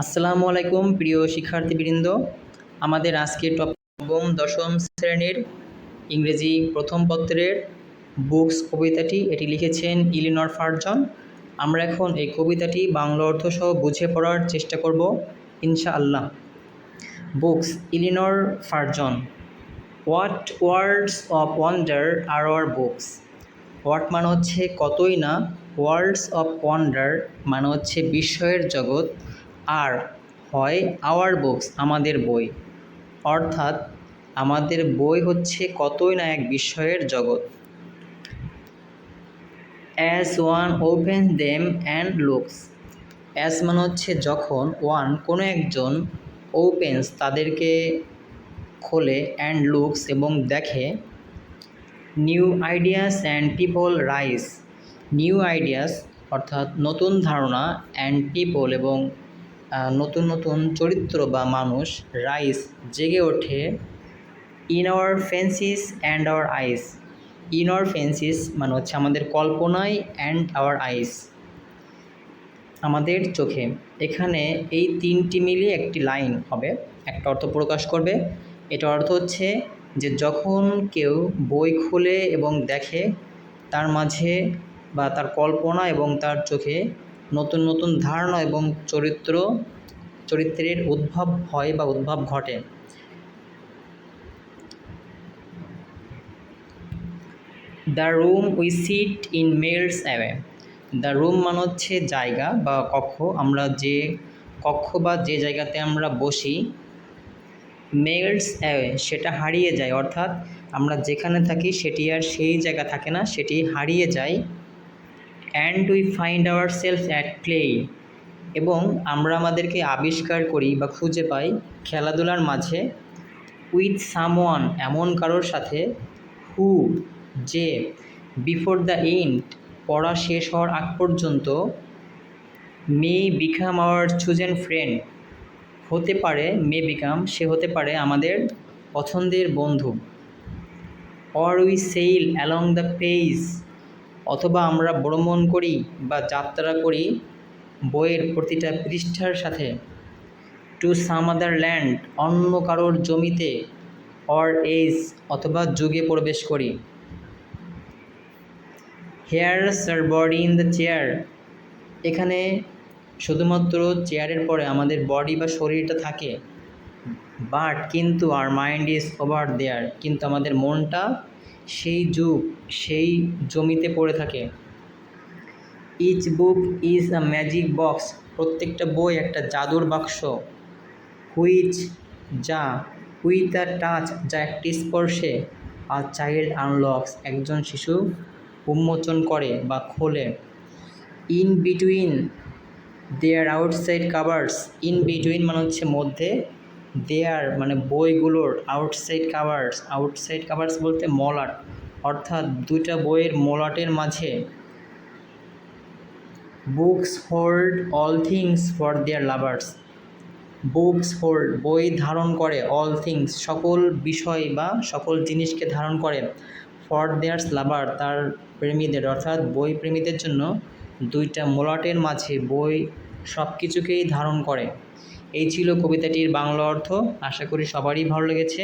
আসসালামু আলাইকুম, প্রিয় শিক্ষার্থীবৃন্দ। আমাদের আজকে নবম দশম শ্রেণির ইংরেজি প্রথম পত্রের বুকস কবিতাটি, এটি লিখেছেন ইলিনর ফার্জন। আমরা এখন এই কবিতাটি বাংলা অর্থ সহ বুঝে পড়ার চেষ্টা করব, ইনশাআল্লাহ। Books, Eleanor Farjeon. What words of wonder R our books? What মানে হচ্ছে কতই না? ওয়ার্ল্ডস অফ ওয়ান্ডার মানে হচ্ছে বিস্ময়ের জগৎ। আর হয় আওয়ার বুকস আমাদের বই। অর্থাৎ আমাদের বই হচ্ছে কতই না এক বিস্ময়ের জগৎ। As one open them and looks as মানে হচ্ছে যখন ওয়ান কোনো একজন ওপেন্স তাদেরকে খোলে অ্যান্ড লুকস এবং দেখে new ideas and people rise new ideas অর্থাৎ নতুন ধারণা অ্যান্ড পিপল এবং নতুন নতুন চরিত্র বা মানুষ রাইস জেগে ওঠে in our fancies and our eyes in our fancies মানে হচ্ছে আমাদের কল্পনায় অ্যান্ড আওয়ার আইস আমাদের চোখে। এখানে এই তিনটি মিলিয়ে একটি লাইন হবে। একটা অর্থ প্রকাশ করবে। এটা অর্থ হচ্ছে যে যখন কেউ বই খুলে এবং দেখে, তার মাঝে বা তার কল্পনা এবং তার চোখে নতুন নতুন ধারণা এবং চরিত্র, চরিত্রের উদ্ভব হয় বা উদ্ভব ঘটে। The room we sit in melts away the room মানে হচ্ছে জায়গা বা কক্ষ। আমরা যে কক্ষ বা যে জায়গাতে আমরা বসি মেলস অ্যাওয়ে সেটা হারিয়ে যায়। অর্থাৎ আমরা যেখানে থাকি, সেটি আর সেই জায়গা থাকে না, সেটি হারিয়ে যায়। And we find our self at play এবং আমরা আমাদেরকে আবিষ্কার করি বা খুঁজে পাই খেলাধুলার মাঝে উইথ সামওয়ান এমন কারোর সাথে হু যে বিফোর দ্য এন্ড পড়া শেষ হওয়ার আগ পর্যন্ত may become our chosen friend হতে পারে মে বিকাম সে হতে পারে আমাদের পছন্দের বন্ধু. Or we sail along the page অথবা আমরা ভ্রমণ করি বা যাত্রা করি বইয়ের প্রতিটা পৃষ্ঠার সাথে। টু সাম আদার ল্যান্ড অন্য কারোর জমিতে অর এজ অথবা যুগে প্রবেশ করি। Here sir body in the chair এখানে শুধুমাত্র চেয়ারের পরে আমাদের বডি বা শরীরটা থাকে। বাট কিন্তু our mind is over there কিন্তু আমাদের মনটা সেই যুগ, সেই জমিতে পড়ে থাকে। Each book is a magic box প্রত্যেকটা বই একটা জাদুর বাক্স। হুইচ যা উইথ আ টাচ যা একটি স্পর্শে আর চাইল্ড আনলক্স একজন শিশু উন্মোচন করে বা খোলে। In between their outside covers in between মানে হচ্ছে মধ্যে দেয়ার মানে বইগুলোর আউটসাইড কাভার্স আউটসাইড কাভার্স বলতে মলাট, অর্থাৎ দুইটা বইয়ের মলাটের মাঝে books hold all things for their lovers books hold বই ধারণ করে অল থিংস সকল বিষয় বা সকল জিনিসকে ধারণ করে ফর দেয়ার্স লাভার তার প্রেমীদের, অর্থাৎ বই প্রেমীদের জন্য দুইটা মোলাটের মাঝে বই সব কিছুকেই ধারণ করে। এই ছিল কবিতাটির বাংলা অর্থ। আশা করি সবারই ভালো লেগেছে।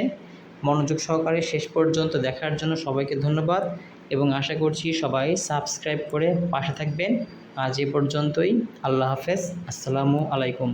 মনোযোগ সহকারে শেষ পর্যন্ত দেখার জন্য সবাইকে ধন্যবাদ এবং আশা করছি সবাই সাবস্ক্রাইব করে পাশে থাকবেন। আজ এ পর্যন্তই। আল্লাহ হাফেজ। আসসালামু আলাইকুম।